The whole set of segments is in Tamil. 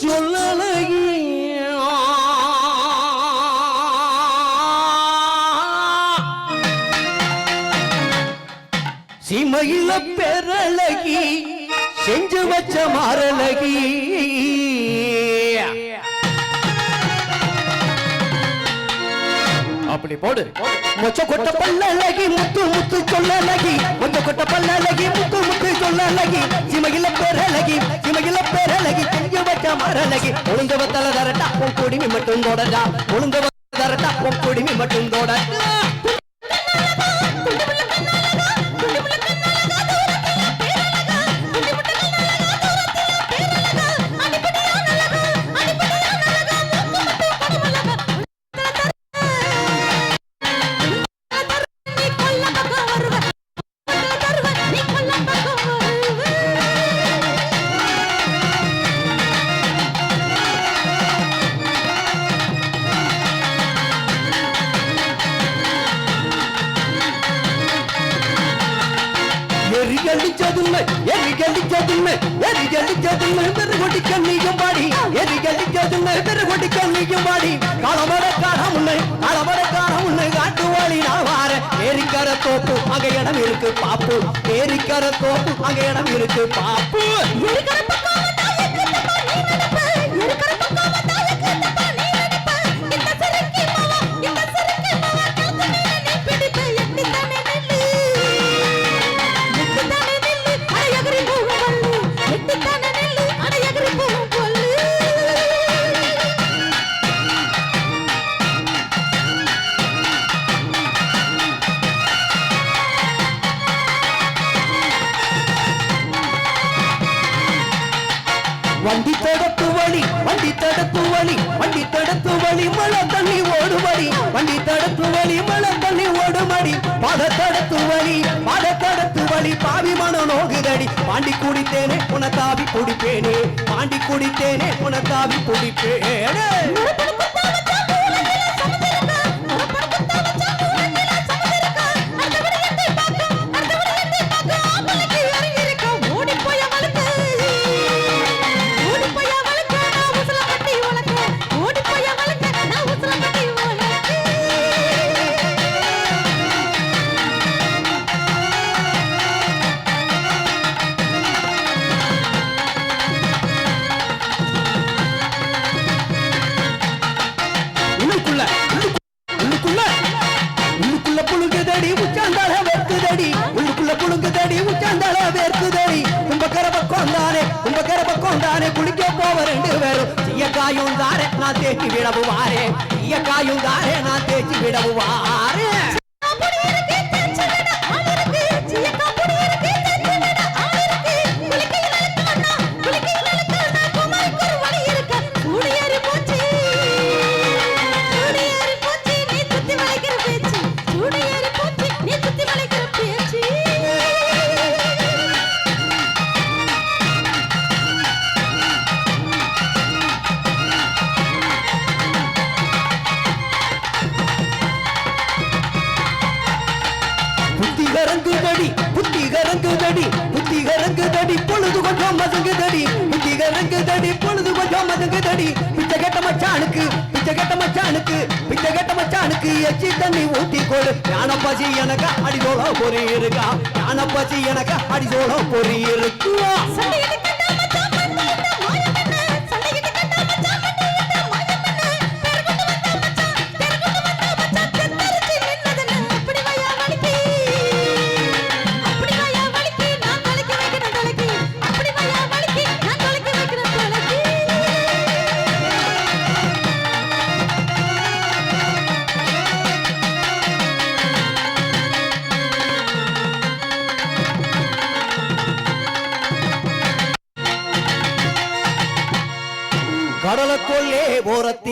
சொல்லலகி சிமையில பெறலகி செஞ்சு வச்ச மாறலகி அப்படி போடு. மொச்ச கொட்ட பல்லழகி முத்து முத்து சொல்லலகி மொச்ச கொட்ட பல்லழகி முத்து முத்து சொல்லலகி சிமகில பேரழகி சிமகில பேரழகி. செஞ்சு வச்ச மரழகி. ஒழுங்கவ தல தரட்டா உன் குடிமி மட்டும் தோடடா ஒழுங்கவ தரட்டா உன் குடிமி மட்டும் தோடடா எரிகடிச்சதுமை எரிகடிச்சதுமை எரிகடிச்சதுமை பெருகொடி கண்ணியும் பாடி. எரிகடிச்சதுமை பெருகொடி கண்ணியும் பாடி. களமர காலம் உன்னை களமர காலம் உன்னை காட்டுவாளி நான் வார ஏரிக்கர தோப்பு அங்க இடம் இருக்கு பாப்பு. ஏரிக்கர தோப்பு அங்க இடம் இருக்கு பாப்பு. ஓடுமடி தடுத்து தடத்து வழி மழை தண்ணி ஓடுமடி. பத தடுத்து வழி பத தடுத்து வழி பாவி மன நோகுதடி. பாண்டி குடித்தேனே புனத்தாவி குடிப்பேனே. பாண்டி குடித்தேனே புனத்தாவி குடிப்பேனே. போவ ரெண்டு பேரும். தீய தாரே நான் தேய்ச்சி விடவும் வாரே. தாரே நான் கரங்குதடி புத்தி கரங்குதடி புத்தி கரங்குதடி பொழுது கொஞ்சம் மதங்குதடி புத்தி கரங்குதடி பொழுது கொஞ்சம் மதங்குதடி. பிச்சை கெட்ட மச்சானுக்கு பிச்சை கெட்ட மச்சானுக்கு பிச்சை கெட்ட மச்சானுக்கு எச்சி தண்ணி ஊத்தி கொடு. ஞான பசி எனக்கு அடிதோள பொறி இருக்கா? ஞான பசி எனக்கு அடிதோள பொறி இருக்கா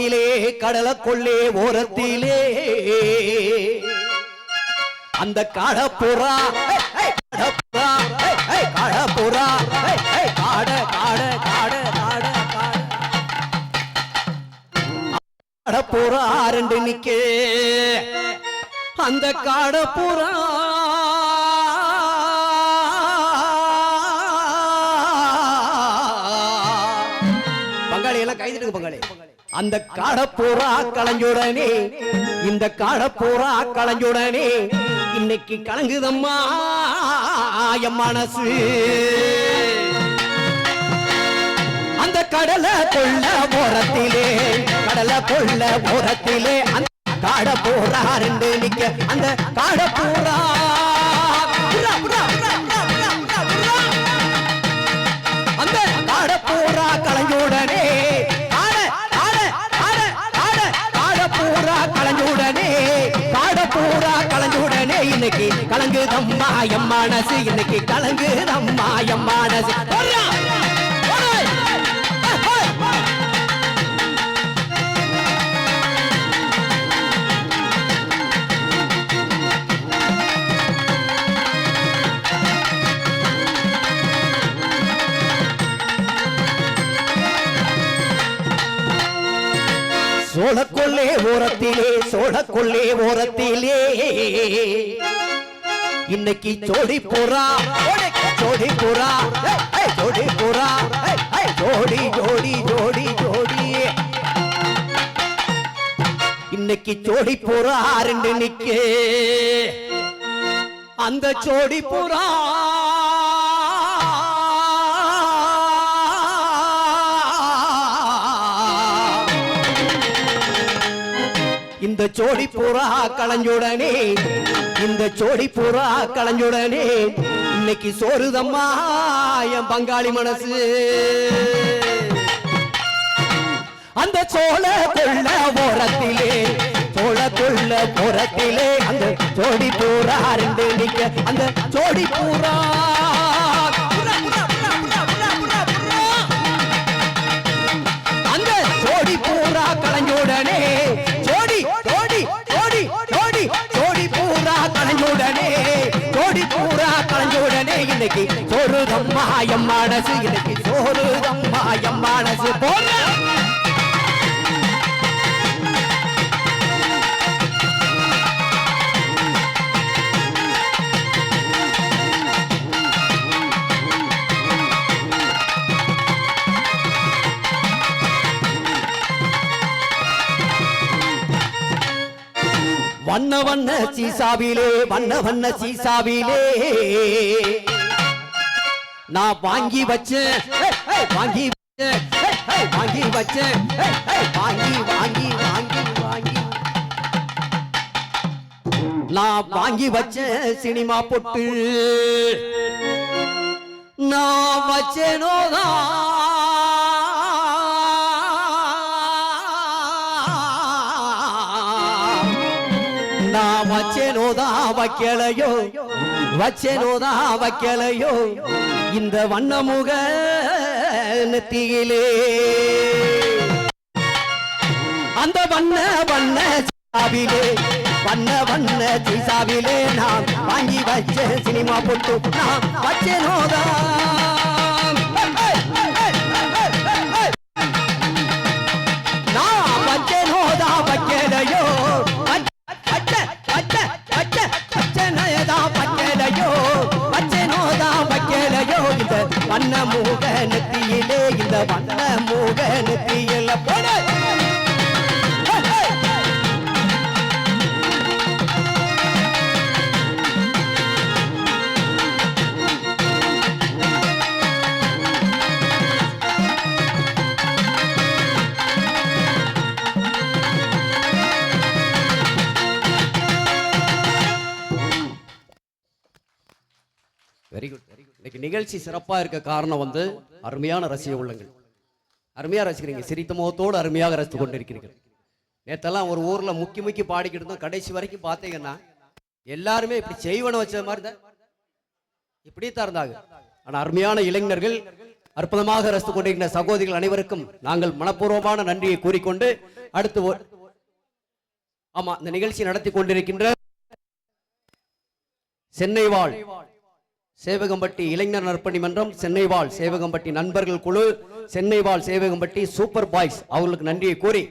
ஓரத்திலே கடலக்கொள்ளே ஓரத்திலே. அந்த காடப்புறா காடப்புறா காடப்புறா காட காட காட காட. காடப்புறா ரெண்டு நிக்கே. அந்த காடப்புறா அந்த காடப்பூரா கலைஞ்சுடனே இந்த காடப்பூரா கலைஞ்சுடனே இன்னைக்கு கலங்குதம்மா என் மனசு. அந்த கடலை கொள்ள போறத்திலே கடலை கொள்ள போறத்திலே அந்த காடப்பூரா ரெண்டு நிக்க அந்த காடப்பூரா கலங்குதம்மா எம் மனசு இன்னைக்கு கலங்குதம்மா எம் மனசு. சோழக்கொள்ளே ஓரத்திலே சோழக்கொள்ளே ஓரத்திலே. இன்னைக்கு ஜோடி போறா. ஜோடி போறா. ஜோடி போறா. ஜோடி ஜோடி ஜோடி ஜோடி. இன்னைக்கு ஜோடி போறா ரெண்டு நிக்க. அந்த ஜோடி புறா. இந்த ஜோடி புறா களைஞ்சுடனே இந்த சோடி புறா களைஞ்சுடனே இன்னைக்கு சோறுதம்மா என் பங்காளி மனசு. அந்த சோழ கொள்ள ஓரத்திலே சோழ கொள்ள ஓரத்திலே அந்த சோடி பூரா ரெண்டு நிக்க அந்த சோடி பூரா தம்மா எம் மனசு இன்னைக்கு சோறு அம்மா எம் மனசு போல. வண்ண வண்ண சீசாவிலே வண்ண வண்ண சீசாவிலே. நான் வாங்கி வச்சேன். வாங்கி வச்சேன். வாங்கி வச்சேன். வாங்கி வாங்கி வாங்கி வாங்கி. நான் வாங்கி வச்சேன் சினிமா பொட்டு நான் வச்சேனோதான் நான் வச்சேனோதான் வைக்கலையோ. வச்சேனோதான் வைக்கலையோ. இந்த வண்ணமுக நெத்தியிலே. அந்த வண்ண வண்ண சாவிலே வண்ண வண்ண சீசாவிலே நான் வாங்கி வச்ச சினிமா போட்டு நான் வச்சேனோதான் இன்னைக்கு நிகழ்ச்சி சிறப்பா இருக்க காரணம் வந்து அருமையான ரசிக உள்ளங்கள். அருமையாக ரசிக்கிறீங்க. சிரித்த முகத்தோடு அருமையாக ரசித்து கொண்டிருக்கிறீர்கள். நேத்தெல்லாம் ஒரு ஊர்ல முக்கி முக்கி பாடிக்கிட்டு இருந்தோம். கடைசி வரைக்கும் பார்த்தீங்கன்னா எல்லாருமே இப்படி செய்வன வச்ச மாதிரி தான் இப்படி தான் இருந்தாங்க. ஆனா அருமையான இளைஞர்கள் அற்புதமாக ரசித்து கொண்டிருக்கிற சகோதரிகள் அனைவருக்கும் நாங்கள் மனப்பூர்வமான நன்றியை கூறிக்கொண்டு அடுத்து ஒரு- ஆமா இந்த நிகழ்ச்சி நடத்தி கொண்டிருக்கின்ற சென்னை வாழ் சேவகம்பட்டி இளைஞர் நற்பணி மன்றம் சென்னை வாழ் சேவகம்பட்டி நண்பர்கள் குழு சென்னை வாழ் சேவகம்பட்டி சூப்பர் பாய்ஸ் அவர்களுக்கு நன்றியை கூறி